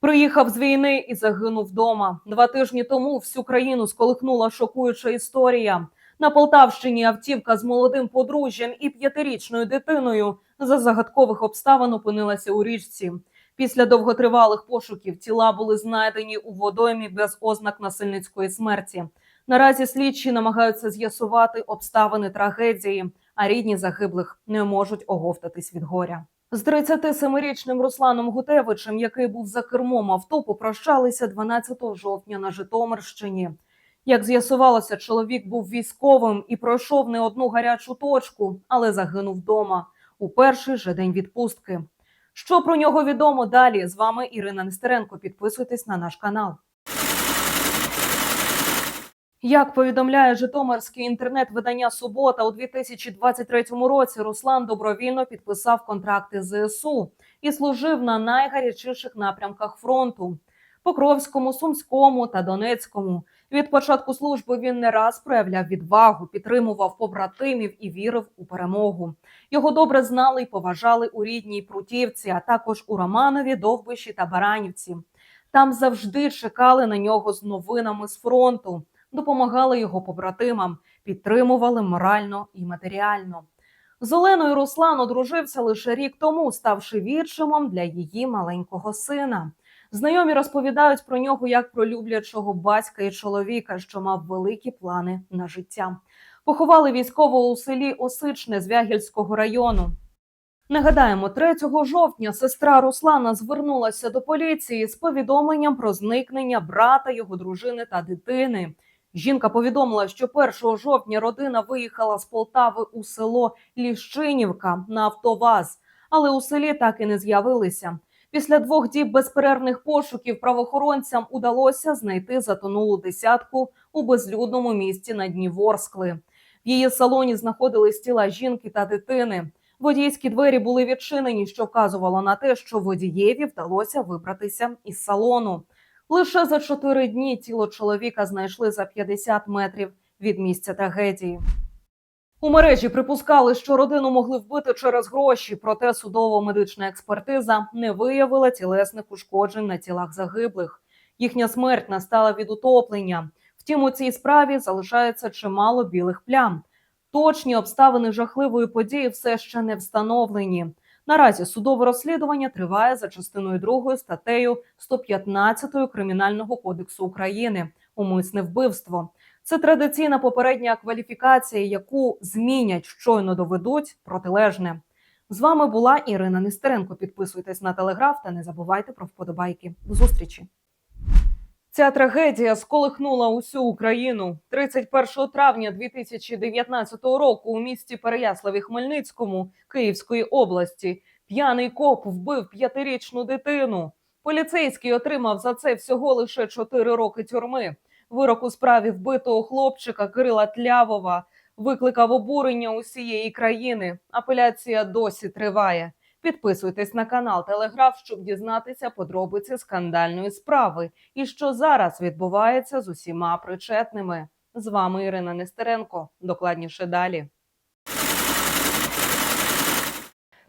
Приїхав з війни і загинув вдома. Два тижні тому всю країну сколихнула шокуюча історія. На Полтавщині автівка з молодим подружжям і п'ятирічною дитиною за загадкових обставин опинилася у річці. Після довготривалих пошуків тіла були знайдені у водоймі без ознак насильницької смерті. Наразі слідчі намагаються з'ясувати обставини трагедії, а рідні загиблих не можуть оговтатись від горя. З 37-річним Русланом Гутевичем, який був за кермом авто, попрощалися 12 жовтня на Житомирщині. Як з'ясувалося, чоловік був військовим і пройшов не одну гарячу точку, але загинув вдома у перший же день відпустки. Що про нього відомо далі? З вами Ірина Нестеренко. Підписуйтесь на наш канал. Як повідомляє Житомирське інтернет-видання Субота у 2023 році, Руслан добровільно підписав контракти з ЗСУ і служив на найгарячіших напрямках фронту Покровському, Сумському та Донецькому. Від початку служби він не раз проявляв відвагу, підтримував побратимів і вірив у перемогу. Його добре знали і поважали у рідній Прутівці, а також у Романові, Довбищі та Баранівці. Там завжди чекали на нього з новинами з фронту допомагали його побратимам, підтримували морально і матеріально. З Оленою Руслан одружився лише рік тому, ставши відчимом для її маленького сина. Знайомі розповідають про нього як про люблячого батька і чоловіка, що мав великі плани на життя. Поховали військового у селі Осичне з Вягільського району. Нагадаємо, 3 жовтня сестра Руслана звернулася до поліції з повідомленням про зникнення брата, його дружини та дитини. Жінка повідомила, що 1 жовтня родина виїхала з Полтави у село Ліщинівка на Автоваз, але у селі так і не з'явилися. Після двох діб безперервних пошуків правоохоронцям удалося знайти затонулу десятку у безлюдному місті на дні Ворскли. В її салоні знаходились тіла жінки та дитини. Водійські двері були відчинені, що вказувало на те, що водієві вдалося вибратися із салону. Лише за чотири дні тіло чоловіка знайшли за 50 метрів від місця трагедії. У мережі припускали, що родину могли вбити через гроші, проте судово-медична експертиза не виявила тілесних ушкоджень на тілах загиблих. Їхня смерть настала від утоплення. Втім, у цій справі залишається чимало білих плям. Точні обставини жахливої події все ще не встановлені. Наразі судове розслідування триває за частиною 2 статтею 115 Кримінального кодексу України умисне вбивство. Це традиційна попередня кваліфікація, яку змінять щойно доведуть протилежне. З вами була Ірина Нестеренко. Підписуйтесь на телеграф та не забувайте про вподобайки. До зустрічі. Ця трагедія сколихнула усю Україну 31 травня 2019 року. У місті Переяславі Хмельницькому Київської області п'яний коп вбив п'ятирічну дитину. Поліцейський отримав за це всього лише 4 роки тюрми. Вирок у справі вбитого хлопчика Кирила Тлявова викликав обурення усієї країни. Апеляція досі триває. Підписуйтесь на канал Телеграф, щоб дізнатися подробиці скандальної справи і що зараз відбувається з усіма причетними. З вами Ірина Нестеренко. Докладніше далі.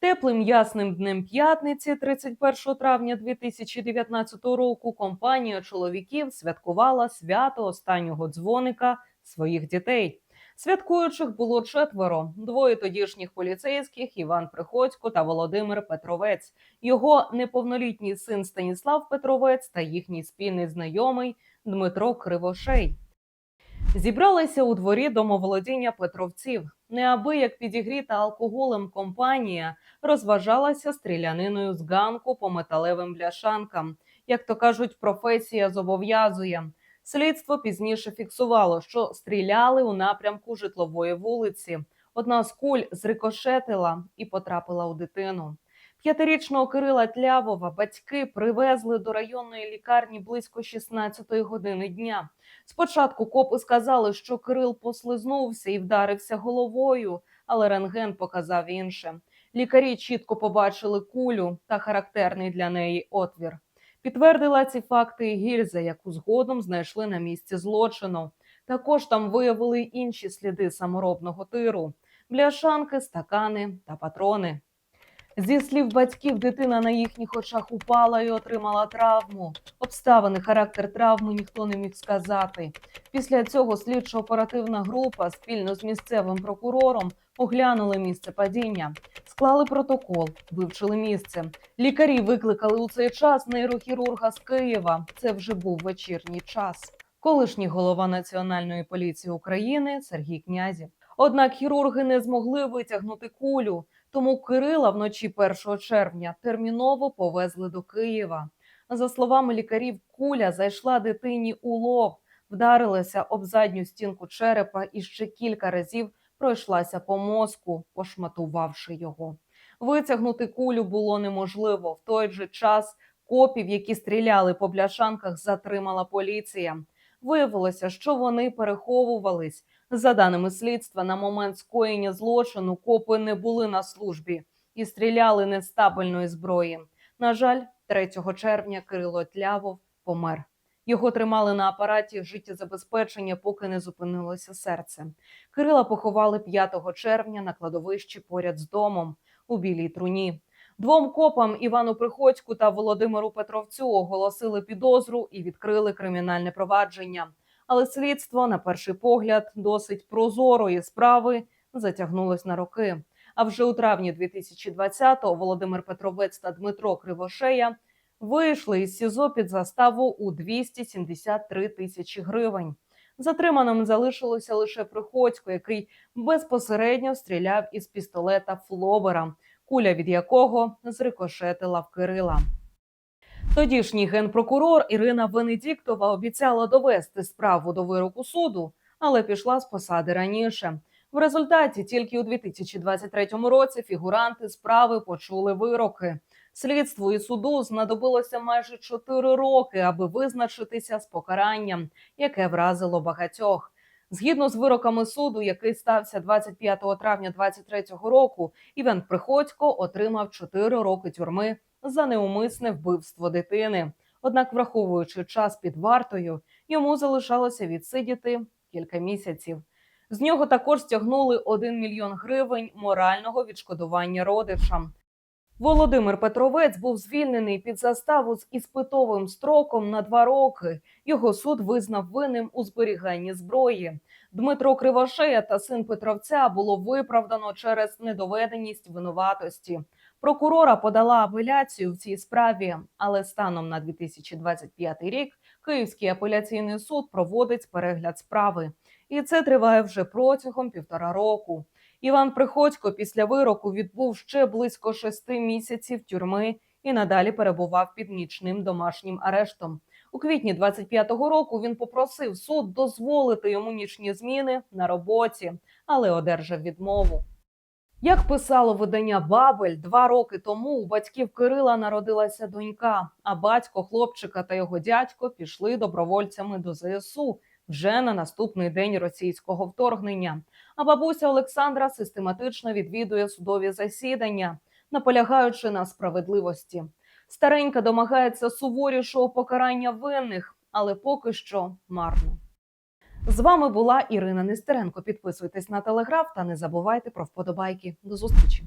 Теплим ясним днем п'ятниці, 31 травня 2019 року, компанія чоловіків святкувала свято останнього дзвоника своїх дітей. Святкуючих було четверо: двоє тодішніх поліцейських Іван Приходько та Володимир Петровець, його неповнолітній син Станіслав Петровець та їхній спільний знайомий Дмитро Кривошей. Зібралися у дворі домоволодіння Петровців. Неабияк підігріта алкоголем компанія розважалася стріляниною з ганку по металевим бляшанкам. Як то кажуть, професія зобов'язує. Слідство пізніше фіксувало, що стріляли у напрямку житлової вулиці. Одна з куль зрикошетила і потрапила у дитину. П'ятирічного Кирила Тлявова батьки привезли до районної лікарні близько 16-ї години дня. Спочатку копи сказали, що Кирил послизнувся і вдарився головою, але рентген показав інше. Лікарі чітко побачили кулю та характерний для неї отвір. Підтвердила ці факти гільза, яку згодом знайшли на місці злочину. Також там виявили інші сліди саморобного тиру: бляшанки, стакани та патрони. Зі слів батьків, дитина на їхніх очах упала і отримала травму. Обставини, характер травми ніхто не міг сказати. Після цього слідчо-оперативна група спільно з місцевим прокурором оглянули місце падіння, склали протокол, вивчили місце. Лікарі викликали у цей час нейрохірурга з Києва. Це вже був вечірній час. Колишній голова Національної поліції України Сергій Князів. Однак хірурги не змогли витягнути кулю. Тому Кирила вночі 1 червня терміново повезли до Києва. За словами лікарів, куля зайшла дитині у лоб, вдарилася об задню стінку черепа і ще кілька разів пройшлася по мозку, пошматувавши його. Витягнути кулю було неможливо. В той же час копів, які стріляли по бляшанках, затримала поліція. Виявилося, що вони переховувались. За даними слідства, на момент скоєння злочину копи не були на службі і стріляли не з табельної зброї. На жаль, 3 червня Кирило Тлявов помер. Його тримали на апараті життєзабезпечення, поки не зупинилося серце. Кирила поховали 5 червня на кладовищі поряд з домом у білій труні. Двом копам Івану Приходьку та Володимиру Петровцю оголосили підозру і відкрили кримінальне провадження. Але слідство, на перший погляд, досить прозорої справи затягнулось на роки. А вже у травні 2020-го Володимир Петровець та Дмитро Кривошея вийшли із СІЗО під заставу у 273 тисячі гривень. Затриманим залишилося лише Приходько, який безпосередньо стріляв із пістолета Флобера, куля від якого зрикошетила в Кирила. Тодішній генпрокурор Ірина Венедіктова обіцяла довести справу до вироку суду, але пішла з посади раніше. В результаті тільки у 2023 році фігуранти справи почули вироки. Слідству і суду знадобилося майже 4 роки, аби визначитися з покаранням, яке вразило багатьох. Згідно з вироками суду, який стався 25 травня 2023 року, Іван Приходько отримав 4 роки тюрми за неумисне вбивство дитини. Однак, враховуючи час під вартою, йому залишалося відсидіти кілька місяців. З нього також стягнули 1 мільйон гривень морального відшкодування родичам. Володимир Петровець був звільнений під заставу з іспитовим строком на два роки. Його суд визнав винним у зберіганні зброї. Дмитро Кривошея та син Петровця було виправдано через недоведеність винуватості. Прокурора подала апеляцію в цій справі, але станом на 2025 рік Київський апеляційний суд проводить перегляд справи, і це триває вже протягом півтора року. Іван Приходько після вироку відбув ще близько шести місяців тюрми і надалі перебував під нічним домашнім арештом. У квітні 25-го року він попросив суд дозволити йому нічні зміни на роботі, але одержав відмову. Як писало видання Бабель, два роки тому у батьків Кирила народилася донька, а батько хлопчика та його дядько пішли добровольцями до ЗСУ вже на наступний день російського вторгнення. А бабуся Олександра систематично відвідує судові засідання, наполягаючи на справедливості. Старенька домагається суворішого покарання винних, але поки що марно. З вами була Ірина Нестеренко. Підписуйтесь на телеграф та не забувайте про вподобайки. До зустрічі.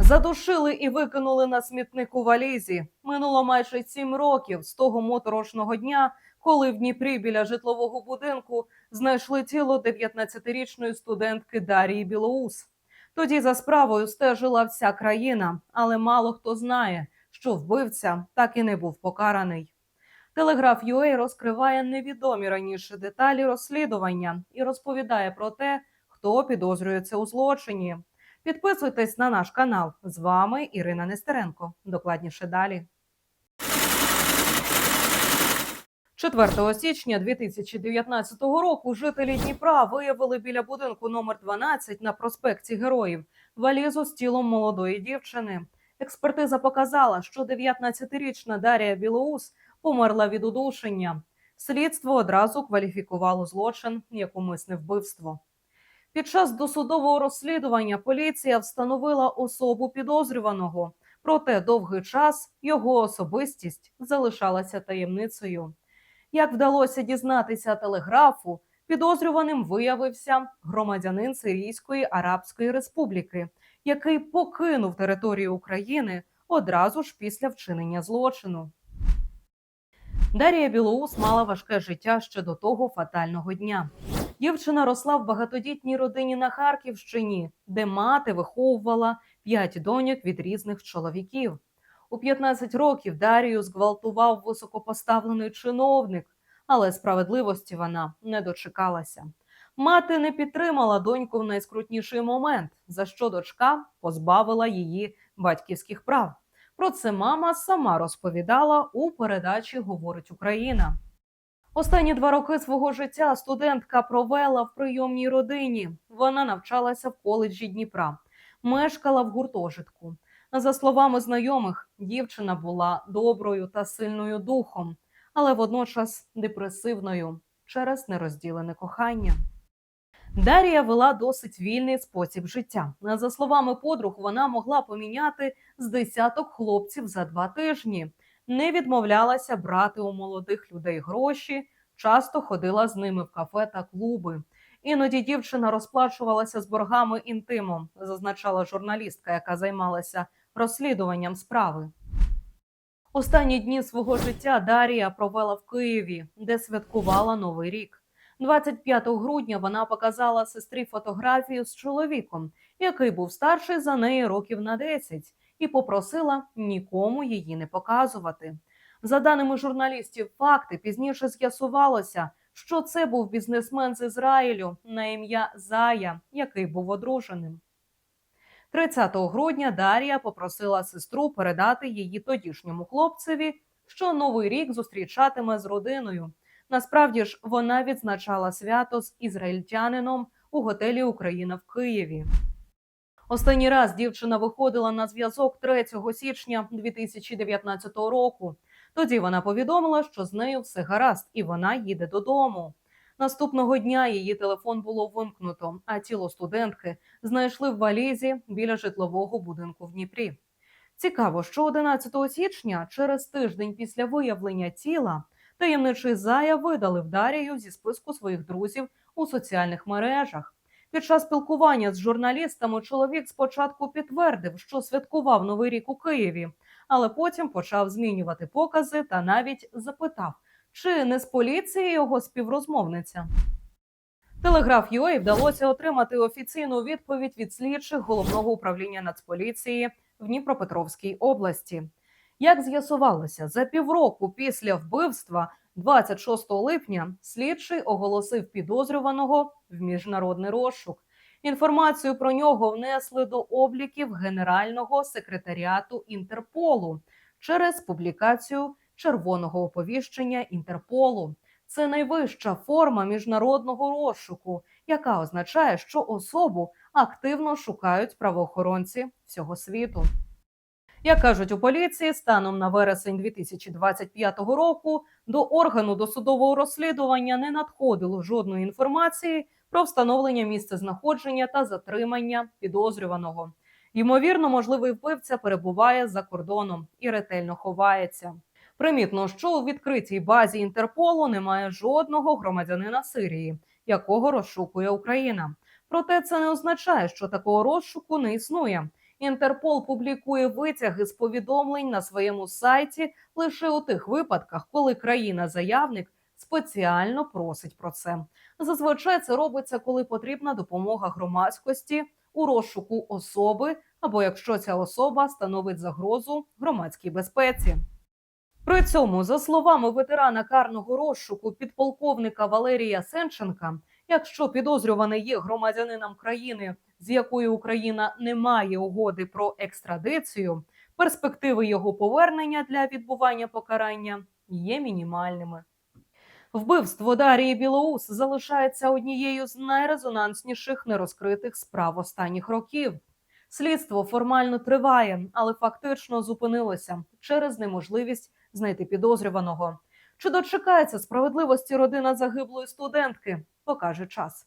Задушили і викинули на смітник у валізі. Минуло майже сім років з того моторошного дня, коли в Дніпрі біля житлового будинку знайшли тіло 19-річної студентки Дарії Білоус. Тоді за справою стежила вся країна, але мало хто знає, що вбивця так і не був покараний. Телеграф UA розкриває невідомі раніше деталі розслідування і розповідає про те, хто підозрюється у злочині. Підписуйтесь на наш канал. З вами Ірина Нестеренко. Докладніше далі. 4 січня 2019 року жителі Дніпра виявили біля будинку номер 12 на проспекті Героїв валізу з тілом молодої дівчини. Експертиза показала, що 19-річна Дарія Білоус померла від удушення. Слідство одразу кваліфікувало злочин як умисне вбивство. Під час досудового розслідування поліція встановила особу підозрюваного, проте довгий час його особистість залишалася таємницею. Як вдалося дізнатися телеграфу, підозрюваним виявився громадянин Сирійської Арабської Республіки, який покинув територію України одразу ж після вчинення злочину. Дарія Білоус мала важке життя ще до того фатального дня. Дівчина росла в багатодітній родині на Харківщині, де мати виховувала п'ять доньок від різних чоловіків. У 15 років Дарію зґвалтував високопоставлений чиновник, але справедливості вона не дочекалася. Мати не підтримала доньку в найскрутніший момент, за що дочка позбавила її батьківських прав. Про це мама сама розповідала у передачі Говорить Україна. Останні два роки свого життя студентка провела в прийомній родині. Вона навчалася в коледжі Дніпра, мешкала в гуртожитку. За словами знайомих, дівчина була доброю та сильною духом, але водночас депресивною через нерозділене кохання. Дарія вела досить вільний спосіб життя. За словами подруг, вона могла поміняти з десяток хлопців за два тижні, не відмовлялася брати у молодих людей гроші, часто ходила з ними в кафе та клуби. Іноді дівчина розплачувалася з боргами інтимом, зазначала журналістка, яка займалася розслідуванням справи. Останні дні свого життя Дарія провела в Києві, де святкувала Новий рік. 25 грудня вона показала сестрі фотографію з чоловіком, який був старший за неї років на 10, і попросила нікому її не показувати. За даними журналістів, факти пізніше з'ясувалося, що це був бізнесмен з Ізраїлю на ім'я Зая, який був одруженим. 30 грудня Дарія попросила сестру передати її тодішньому хлопцеві, що новий рік зустрічатиме з родиною. Насправді ж вона відзначала свято з ізраїльтянином у готелі Україна в Києві. Останній раз дівчина виходила на зв'язок 3 січня 2019 року. Тоді вона повідомила, що з нею все гаразд, і вона їде додому. Наступного дня її телефон було вимкнуто, а тіло студентки знайшли в валізі біля житлового будинку в Дніпрі. Цікаво, що 11 січня, через тиждень після виявлення тіла, таємничий зая видалив Дарію зі списку своїх друзів у соціальних мережах. Під час спілкування з журналістами чоловік спочатку підтвердив, що святкував новий рік у Києві, але потім почав змінювати покази та навіть запитав, чи не з поліції його співрозмовниця. Телеграф UA вдалося отримати офіційну відповідь від слідчих головного управління Нацполіції в Дніпропетровській області. Як з'ясувалося, за півроку після вбивства, 26 липня, слідчий оголосив підозрюваного в міжнародний розшук. Інформацію про нього внесли до обліків Генерального секретаріату Інтерполу через публікацію червоного оповіщення Інтерполу. Це найвища форма міжнародного розшуку, яка означає, що особу активно шукають правоохоронці всього світу. Як кажуть у поліції, станом на вересень 2025 року до органу досудового розслідування не надходило жодної інформації про встановлення місця знаходження та затримання підозрюваного. Ймовірно, можливий вбивця перебуває за кордоном і ретельно ховається. Примітно, що у відкритій базі Інтерполу немає жодного громадянина Сирії, якого розшукує Україна. Проте це не означає, що такого розшуку не існує. Інтерпол публікує витяги з повідомлень на своєму сайті лише у тих випадках, коли країна-заявник спеціально просить про це. Зазвичай це робиться, коли потрібна допомога громадськості у розшуку особи, або якщо ця особа становить загрозу громадській безпеці. При цьому, за словами ветерана карного розшуку підполковника Валерія Сенченка, якщо підозрюваний є громадянином країни, з якою Україна не має угоди про екстрадицію, перспективи його повернення для відбування покарання є мінімальними. Вбивство Дарії Білоус залишається однією з найрезонансніших нерозкритих справ останніх років. Слідство формально триває, але фактично зупинилося через неможливість знайти підозрюваного. Чи дочекається справедливості родина загиблої студентки? Покаже час.